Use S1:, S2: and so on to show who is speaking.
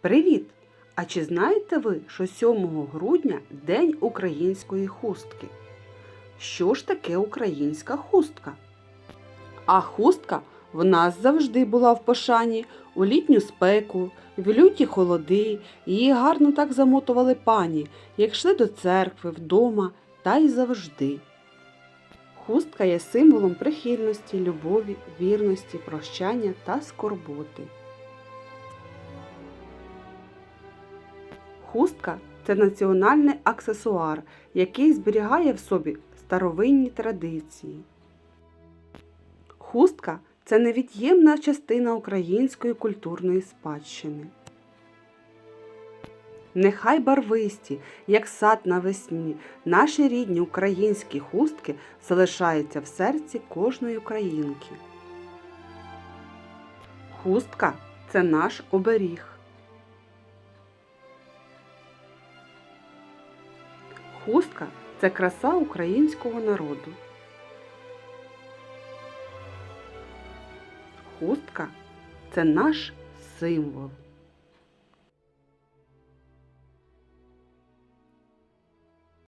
S1: Привіт! А чи знаєте ви, що 7 грудня День української хустки? Що ж таке українська хустка? А хустка в нас завжди була в пошані у літню спеку, в люті холоди. Її гарно так замотували пані, як йшли до церкви, вдома та й завжди. Хустка є символом прихильності, любові, вірності, прощання та скорботи. Хустка це національний аксесуар, який зберігає в собі старовинні традиції. Хустка це невід'ємна частина української культурної спадщини. Нехай барвисті, як сад навесні, наші рідні українські хустки залишаються в серці кожної українки. Хустка це наш оберіг. Хустка це краса українського народу. Хустка це наш символ.